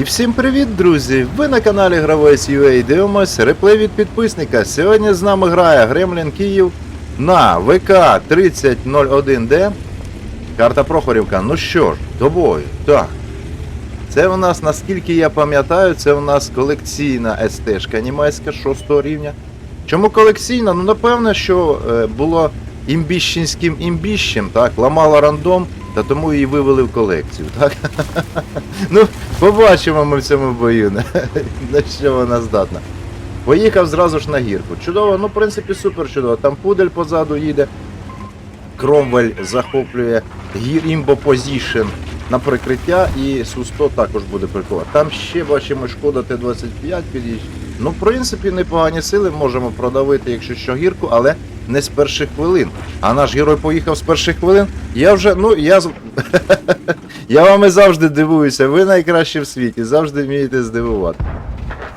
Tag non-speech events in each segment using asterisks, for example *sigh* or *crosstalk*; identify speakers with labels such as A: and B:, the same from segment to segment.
A: І всім привіт, друзі! Ви на каналі Гравець UA дивимось реплей від підписника. Сьогодні з нами грає Гремлін Київ на ВК 3001D. Карта Прохорівка. Ну що ж, до бою. Так. Це у нас, наскільки я пам'ятаю, це у нас колекційна СТ-шка німецька 6 рівня. Чому колекційна? Ну, напевно, що е, було імбіщенським імбіщем, так, ламала рандом, та тому її вивели в колекцію, так? *laughs* Ну, побачимо ми в цьому бою, *laughs* на, що вона здатна. Поїхав зразу ж на гірку. Чудово, ну, в принципі, супер чудово. Там пудель позаду їде. Кромвель захоплює гір імбо позішн на прикриття і Су-100 також буде прикривати. Там ще бачимо шкода Т-25 під'їжджає. Ну, в принципі, непогані сили можемо продавити, якщо що гірку, але не з перших хвилин. А наш герой поїхав з перших хвилин. Я вже, ну, я *laughs* я вами завжди дивуюся, ви найкращі в світі, завжди вмієте здивувати.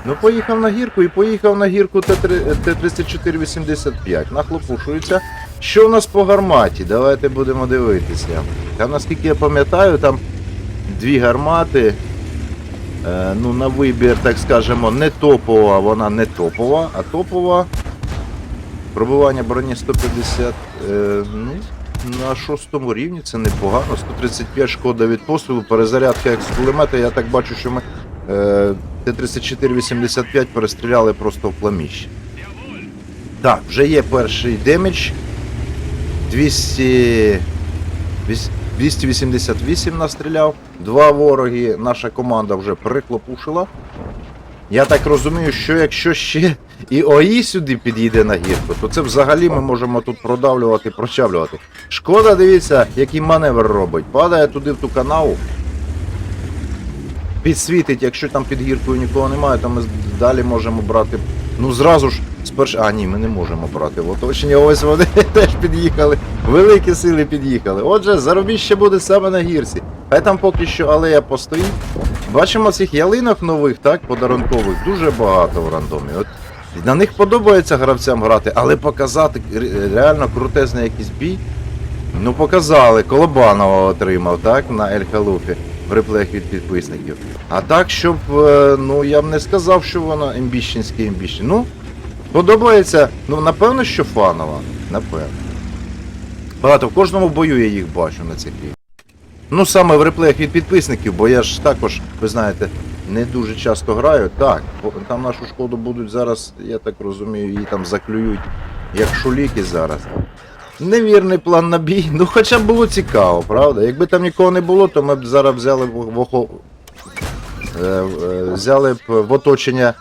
A: Ну, поїхав на гірку і поїхав на гірку Т-3- Т-3485. Нахлопушується. Що в нас по гарматі? Давайте будемо дивитися. Там, наскільки я пам'ятаю, там дві гармати. Е, ну, на вибір, так скажемо, не топова, вона не топова, а топова. Пробивання броні 150. Е, ну, на шостому рівні це непогано. 135 шкода від пострілу, перезарядка як з кулемета. Я так бачу, що ми е, Т-34-85 перестріляли просто в пламіще. Так, вже є перший демедж. 200... 288 настріляв. Два вороги наша команда вже приклопушила. Я так розумію, що якщо ще і ОІ сюди під'їде на гірку, то це взагалі ми можемо тут продавлювати, прочавлювати. Шкода, дивіться, який маневр робить. Падає туди в ту канаву. Підсвітить, якщо там під гіркою нікого немає, то ми далі можемо брати. Ну зразу ж сперш. А, ні, ми не можемо брати в оточення. Ось вони *laughs* теж під'їхали. Великі сили під'їхали. Отже, заробіще буде саме на гірці. Хай там поки що алея постоїть. Бачимо цих ялинок нових, так, подарункових, дуже багато в рандомі. От на них подобається гравцям грати, але показати реально крутезний якийсь бій. Ну, показали, Колобанова отримав, так, на Ель Халуфі в реплеях від підписників. А так, щоб, е, ну, я б не сказав, що вона імбіщенське імбіщен. Ну, подобається, ну, напевно, що фанова. Напевно. Багато, в кожному бою я їх бачу на цих рівнях. Ну, саме в реплеях від підписників, бо я ж також, ви знаєте, не дуже часто граю. Так, там нашу шкоду будуть зараз, я так розумію, її там заклюють як шуліки зараз. Невірний план на бій. Ну хоча б було цікаво, правда? Якби там нікого не було, то ми б зараз взяли в, в, охо- е, е, взяли б в оточення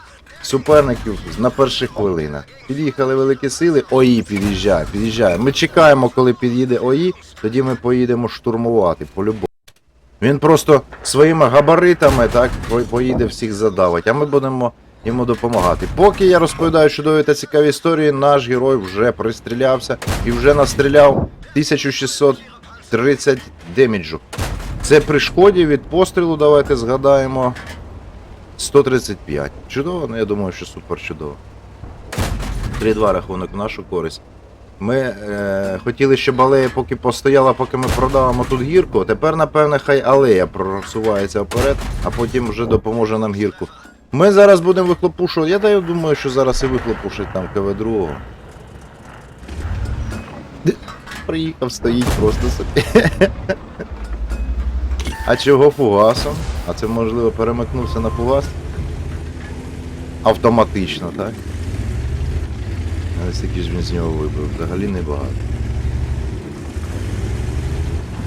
A: суперників на перших хвилинах. Під'їхали великі сили, ОІ під'їжджає, під'їжджає. Ми чекаємо, коли під'їде ОІ, тоді ми поїдемо штурмувати по-любому. Він просто своїми габаритами так поїде всіх задавить, а ми будемо йому допомагати. Поки я розповідаю чудові та цікаві історії, наш герой вже пристрілявся і вже настріляв 1630 деміджу. Це при шкоді від пострілу, давайте згадаємо. 135. Чудово, ну я думаю, що супер чудово. 3-2 рахунок в нашу користь. Ми е, хотіли, щоб алея поки постояла, поки ми продавимо тут гірку. Тепер, напевне, хай алея просувається вперед, а потім вже допоможе нам гірку. Ми зараз будемо вихлопушувати. Я так думаю, що зараз і вихлопушить там КВ-2. Приїхав, стоїть просто собі. А чого фугасом? А це можливо перемикнувся на фугас? Автоматично, так? Але скільки ж він з нього вибив, взагалі небагато.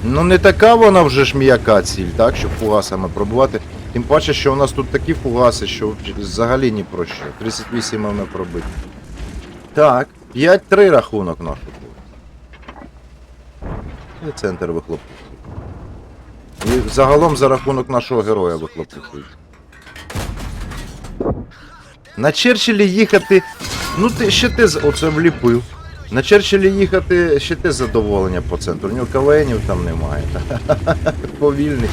A: Ну не така вона вже ж м'яка ціль, так, щоб фугасами пробувати. Тим паче, що у нас тут такі фугаси, що взагалі ні про що. 38 можна пробити. Так, 5-3 рахунок наш. І центр вихлопує. І загалом за рахунок нашого героя вихлопують. На Черчиллі їхати. Ну ти ще ти з- оце вліпив. На Черчиллі їхати ще те задоволення по центру. У нього кавенів там немає. *laughs* Повільний.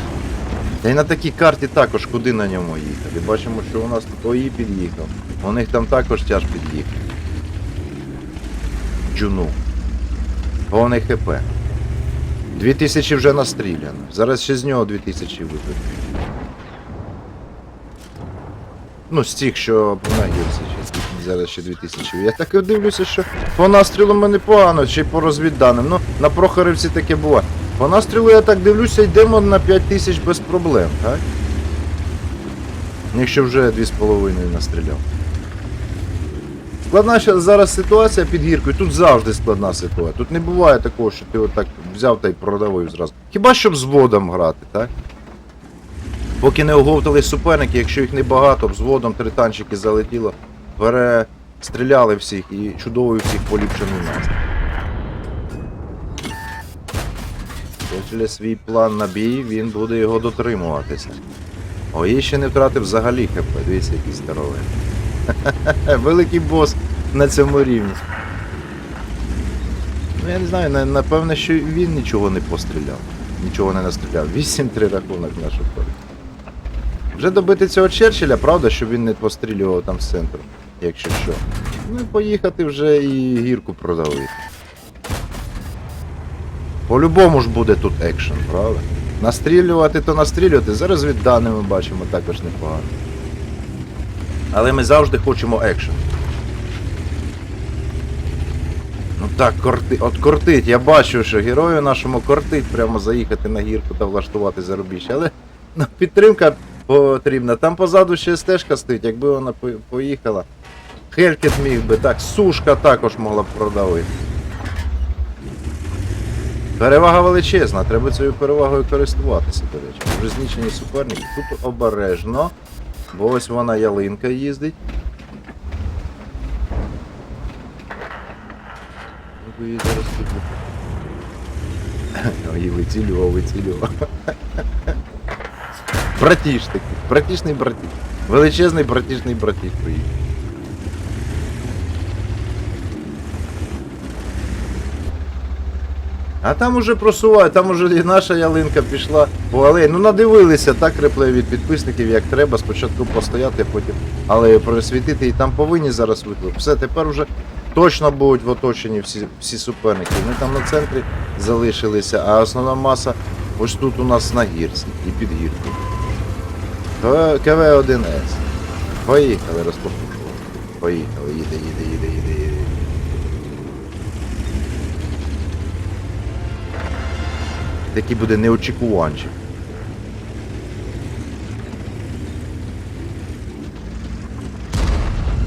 A: Та й на такій карті також куди на ньому їхати. Бачимо, що у нас тут ОІ під'їхав. У них там також тяж під'їхав. Джуну. Повний ХП. 2000 вже настріляно. Зараз ще з нього 2000 вибити. Ну, з тих, що ще, зараз ще 2000. Я так і дивлюся, що по настрілу ми непогано, ще й по розвідданим. Ну, на Прохорівці таке буває. По настрілу я так дивлюся, йдемо на 5000 без проблем, так? Якщо вже 2,5 настріляв. Складна зараз ситуація під гіркою, тут завжди складна ситуація. Тут не буває такого, що ти отак взяв та й продавив зразу. Хіба щоб з водом грати, так? Поки не оговтали суперники, якщо їх небагато, взводом три танчики залетіло, перестріляли всіх і чудовий всіх поліпшений нас. Якщо свій план на бій, він буде його дотримуватися. Ой, ще не втратив взагалі хп, дивіться, який здоровий. *laughs* Великий бос на цьому рівні. Ну я не знаю, на- напевне, що він нічого не постріляв. Нічого не настріляв. 8-3 рахунок на шофері. Вже добити цього Черчилля, правда, щоб він не пострілював там з центру, якщо що. Ну і поїхати вже і гірку продавити. По-любому ж буде тут екшен, правда? Настрілювати то настрілювати. Зараз від даними бачимо також непогано. Але ми завжди хочемо екшен. Ну так, корти... от кортить. Я бачу, що герою нашому кортить прямо заїхати на гірку та влаштувати зарубіж. Але ну, підтримка потрібна. Там позаду ще стежка стоїть, якби вона поїхала. Хелькет міг би, так, сушка також могла б продавити. Перевага величезна, треба цією перевагою користуватися, до речі. Вже знищені суперники. Тут обережно. Бо ось вона ялинка їздить. Ну, її зараз тут. Вицілював, вицілював. Братіш такий, братішний братіш. Величезний братішний братіш приїхав. А там уже просувають, там уже і наша ялинка пішла по алеї. Ну надивилися так реплеї від підписників, як треба. Спочатку постояти, потім алею просвітити і там повинні зараз виклик. Все, тепер уже точно будуть в оточенні всі, всі суперники. Ми там на центрі залишилися, а основна маса ось тут у нас на гірці і під гіркою. КВ-1С. Поїхали, розпопушували. Поїхали, їде, їде, їде, їде. Такий буде неочікуванчик.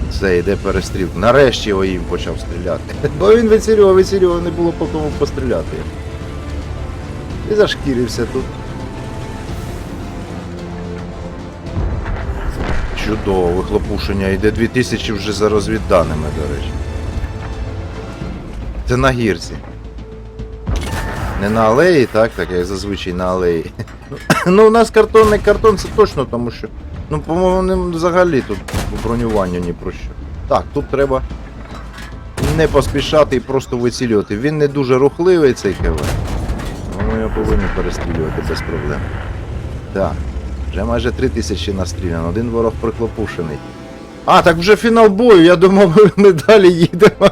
A: Все, йде перестрілка. Нарешті його їм почав стріляти. Бо *laughs* він вицілював, вицілював, не було по кому постріляти. І зашкірився тут. Чудово, вихлопушення. Йде 2000 вже за розвідданими, до речі. Це на гірці. Не на алеї, так, так як зазвичай на алеї. *laughs* Ну, у нас картонний картон це точно, тому що. Ну, по-моєму, взагалі тут у бронюванню ні про що. Так, тут треба не поспішати і просто вицілювати. Він не дуже рухливий цей КВ. Тому його повинні перестрілювати без проблем. Так. Вже майже 3000 настріляно, один ворог приклопушений. А, так вже фінал бою, я думав, *laughs* ми далі їдемо.